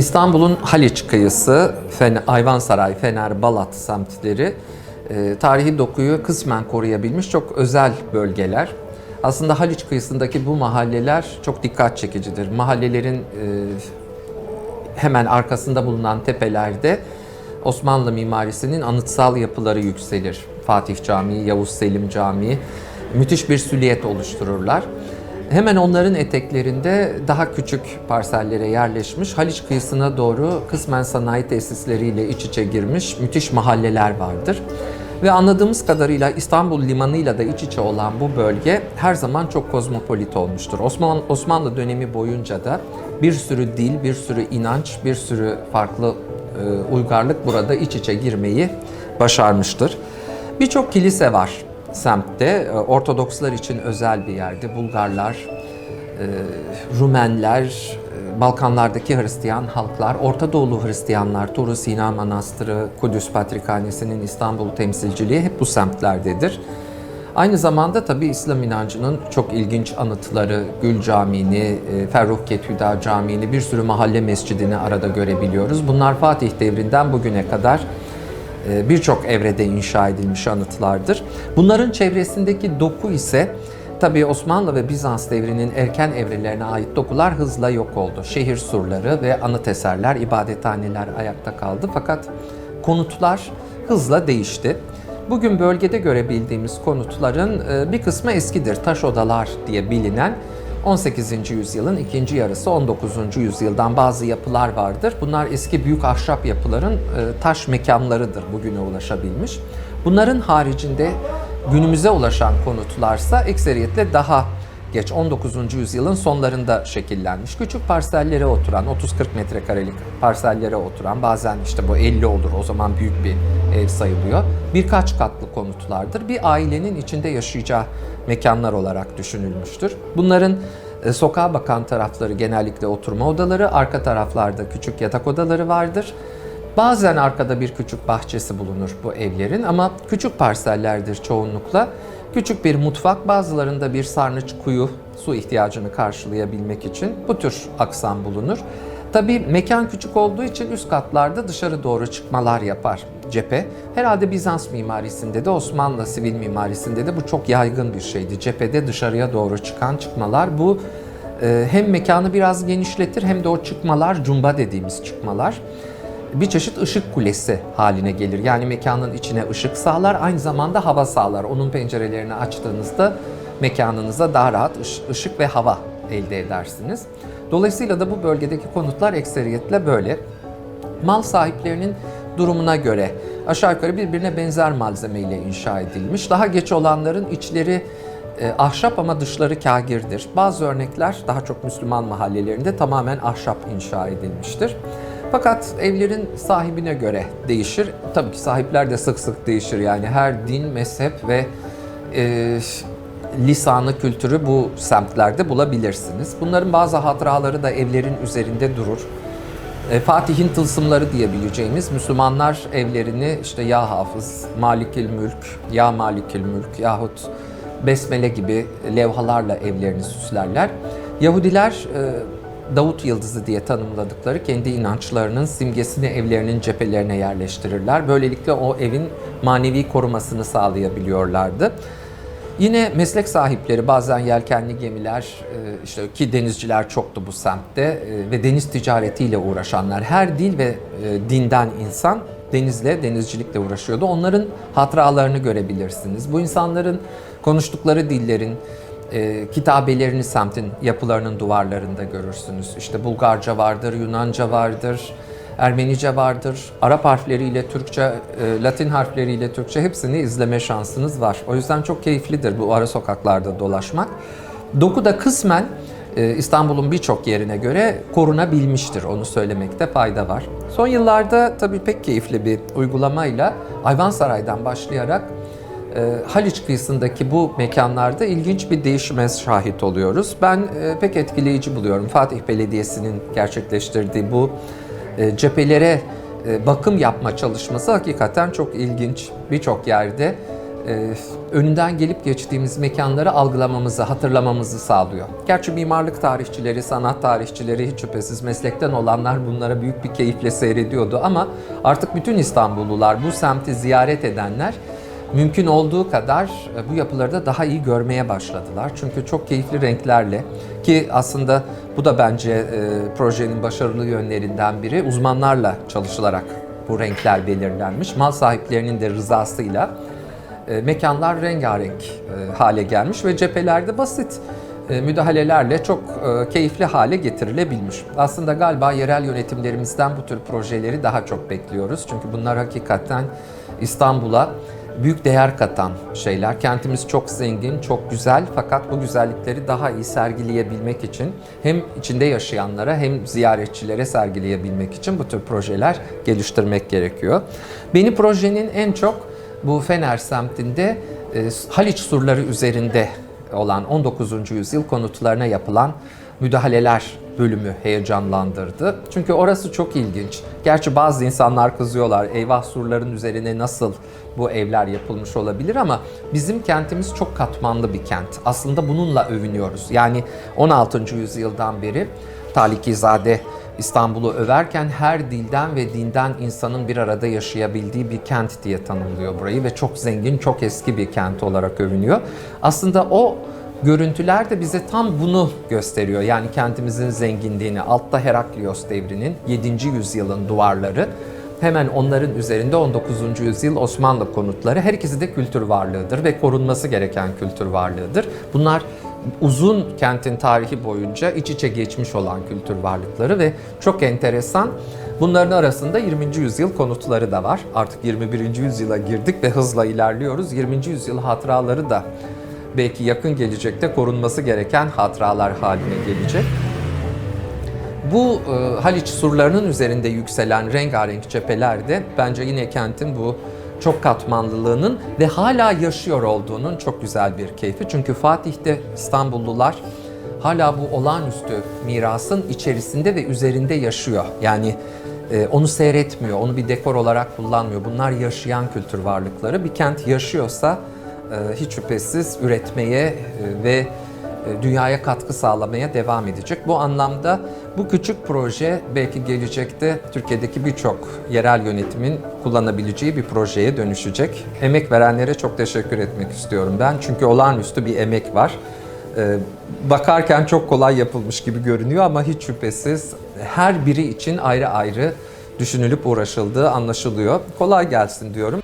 İstanbul'un Haliç kıyısı, Fen- Ayvansaray, Fener, Balat semtleri e, tarihi dokuyu kısmen koruyabilmiş çok özel bölgeler. Aslında Haliç kıyısındaki bu mahalleler çok dikkat çekicidir. Mahallelerin e, hemen arkasında bulunan tepelerde Osmanlı mimarisinin anıtsal yapıları yükselir. Fatih Camii, Yavuz Selim Camii müthiş bir süliyet oluştururlar. Hemen onların eteklerinde daha küçük parsellere yerleşmiş, Haliç kıyısına doğru kısmen sanayi tesisleriyle iç içe girmiş müthiş mahalleler vardır. Ve anladığımız kadarıyla İstanbul limanıyla da iç içe olan bu bölge her zaman çok kozmopolit olmuştur. Osmanlı, Osmanlı dönemi boyunca da bir sürü dil, bir sürü inanç, bir sürü farklı e, uygarlık burada iç içe girmeyi başarmıştır. Birçok kilise var semtte. E, Ortodokslar için özel bir yerdi. Bulgarlar, e, Rumenler, e, Balkanlardaki Hristiyan halklar, Orta Doğulu Hristiyanlar, Turu Sina Manastırı, Kudüs Patrikhanesi'nin İstanbul temsilciliği hep bu semtlerdedir. Aynı zamanda tabi İslam inancının çok ilginç anıtları, Gül Camii'ni, Ferruhket Hüda Camii'ni, bir sürü mahalle mescidini arada görebiliyoruz. Bunlar Fatih devrinden bugüne kadar birçok evrede inşa edilmiş anıtlardır. Bunların çevresindeki doku ise tabii Osmanlı ve Bizans devrinin erken evrelerine ait dokular hızla yok oldu. Şehir surları ve anıt eserler, ibadethaneler ayakta kaldı fakat konutlar hızla değişti. Bugün bölgede görebildiğimiz konutların e, bir kısmı eskidir. Taş odalar diye bilinen 18. yüzyılın ikinci yarısı 19. yüzyıldan bazı yapılar vardır. Bunlar eski büyük ahşap yapıların e, taş mekanlarıdır bugüne ulaşabilmiş. Bunların haricinde günümüze ulaşan konutlarsa ekseriyetle daha geç 19. yüzyılın sonlarında şekillenmiş. Küçük parsellere oturan, 30-40 metrekarelik parsellere oturan, bazen işte bu 50 olur o zaman büyük bir ev sayılıyor. Birkaç katlı konutlardır. Bir ailenin içinde yaşayacağı mekanlar olarak düşünülmüştür. Bunların e, sokağa bakan tarafları genellikle oturma odaları, arka taraflarda küçük yatak odaları vardır. Bazen arkada bir küçük bahçesi bulunur bu evlerin ama küçük parsellerdir çoğunlukla. Küçük bir mutfak, bazılarında bir sarnıç kuyu su ihtiyacını karşılayabilmek için bu tür aksam bulunur. Tabii mekan küçük olduğu için üst katlarda dışarı doğru çıkmalar yapar cephe. Herhalde Bizans mimarisinde de Osmanlı sivil mimarisinde de bu çok yaygın bir şeydi. Cephede dışarıya doğru çıkan çıkmalar bu e, hem mekanı biraz genişletir hem de o çıkmalar cumba dediğimiz çıkmalar bir çeşit ışık kulesi haline gelir. Yani mekanın içine ışık sağlar, aynı zamanda hava sağlar. Onun pencerelerini açtığınızda mekanınıza daha rahat ış- ışık ve hava elde edersiniz. Dolayısıyla da bu bölgedeki konutlar ekseriyetle böyle. Mal sahiplerinin durumuna göre aşağı yukarı birbirine benzer malzemeyle inşa edilmiş. Daha geç olanların içleri e, ahşap ama dışları kagirdir. Bazı örnekler daha çok Müslüman mahallelerinde tamamen ahşap inşa edilmiştir. Fakat evlerin sahibine göre değişir. Tabii ki sahipler de sık sık değişir. Yani her din, mezhep ve e, lisanı, kültürü bu semtlerde bulabilirsiniz. Bunların bazı hatıraları da evlerin üzerinde durur. E, Fatih'in tılsımları diyebileceğimiz Müslümanlar evlerini işte Ya Hafız, Malikil Mülk, Ya Malikil Mülk yahut Besmele gibi levhalarla evlerini süslerler. Yahudiler e, Davut Yıldızı diye tanımladıkları kendi inançlarının simgesini evlerinin cephelerine yerleştirirler. Böylelikle o evin manevi korumasını sağlayabiliyorlardı. Yine meslek sahipleri bazen yelkenli gemiler e, işte ki denizciler çoktu bu semtte e, ve deniz ticaretiyle uğraşanlar her dil ve e, dinden insan denizle denizcilikle uğraşıyordu. Onların hatıralarını görebilirsiniz. Bu insanların konuştukları dillerin e, kitabelerini semtin yapılarının duvarlarında görürsünüz. İşte Bulgarca vardır, Yunanca vardır, Ermenice vardır. Arap harfleriyle Türkçe, e, Latin harfleriyle Türkçe hepsini izleme şansınız var. O yüzden çok keyiflidir bu ara sokaklarda dolaşmak. Doku da kısmen e, İstanbul'un birçok yerine göre korunabilmiştir. Onu söylemekte fayda var. Son yıllarda tabii pek keyifli bir uygulamayla Ayvansaray'dan başlayarak Haliç kıyısındaki bu mekanlarda ilginç bir değişime şahit oluyoruz. Ben e, pek etkileyici buluyorum. Fatih Belediyesi'nin gerçekleştirdiği bu e, cephelere e, bakım yapma çalışması hakikaten çok ilginç. Birçok yerde önünden gelip geçtiğimiz mekanları algılamamızı, hatırlamamızı sağlıyor. Gerçi mimarlık tarihçileri, sanat tarihçileri hiç şüphesiz meslekten olanlar bunlara büyük bir keyifle seyrediyordu ama artık bütün İstanbullular, bu semti ziyaret edenler mümkün olduğu kadar e, bu yapıları da daha iyi görmeye başladılar. Çünkü çok keyifli renklerle ki aslında bu da bence e, projenin başarılı yönlerinden biri uzmanlarla çalışılarak bu renkler belirlenmiş. Mal sahiplerinin de rızasıyla e, mekanlar rengarenk e, hale gelmiş ve cephelerde basit e, müdahalelerle çok e, keyifli hale getirilebilmiş. Aslında galiba yerel yönetimlerimizden bu tür projeleri daha çok bekliyoruz. Çünkü bunlar hakikaten İstanbul'a büyük değer katan şeyler. Kentimiz çok zengin, çok güzel fakat bu güzellikleri daha iyi sergileyebilmek için hem içinde yaşayanlara hem ziyaretçilere sergileyebilmek için bu tür projeler geliştirmek gerekiyor. Beni projenin en çok bu Fener semtinde e, Haliç surları üzerinde olan 19. yüzyıl konutlarına yapılan müdahaleler bölümü heyecanlandırdı. Çünkü orası çok ilginç. Gerçi bazı insanlar kızıyorlar. Eyvah surların üzerine nasıl bu evler yapılmış olabilir ama bizim kentimiz çok katmanlı bir kent. Aslında bununla övünüyoruz. Yani 16. yüzyıldan beri Talikizade İstanbul'u överken her dilden ve dinden insanın bir arada yaşayabildiği bir kent diye tanımlıyor burayı ve çok zengin, çok eski bir kent olarak övünüyor. Aslında o görüntüler de bize tam bunu gösteriyor. Yani kentimizin zenginliğini, altta Heraklios devrinin 7. yüzyılın duvarları, hemen onların üzerinde 19. yüzyıl Osmanlı konutları her ikisi de kültür varlığıdır ve korunması gereken kültür varlığıdır. Bunlar uzun kentin tarihi boyunca iç içe geçmiş olan kültür varlıkları ve çok enteresan bunların arasında 20. yüzyıl konutları da var. Artık 21. yüzyıla girdik ve hızla ilerliyoruz. 20. yüzyıl hatıraları da belki yakın gelecekte korunması gereken hatıralar haline gelecek. Bu e, Haliç surlarının üzerinde yükselen rengarenk cepheler de bence yine kentin bu çok katmanlılığının ve hala yaşıyor olduğunun çok güzel bir keyfi. Çünkü Fatih'te İstanbullular hala bu olağanüstü mirasın içerisinde ve üzerinde yaşıyor. Yani e, onu seyretmiyor, onu bir dekor olarak kullanmıyor. Bunlar yaşayan kültür varlıkları. Bir kent yaşıyorsa hiç şüphesiz üretmeye e, ve e, dünyaya katkı sağlamaya devam edecek. Bu anlamda bu küçük proje belki gelecekte Türkiye'deki birçok yerel yönetimin kullanabileceği bir projeye dönüşecek. Emek verenlere çok teşekkür etmek istiyorum ben. Çünkü olağanüstü bir emek var. E, Bakarken çok kolay yapılmış gibi görünüyor ama hiç şüphesiz her biri için ayrı ayrı düşünülüp uğraşıldığı anlaşılıyor. Kolay gelsin diyorum.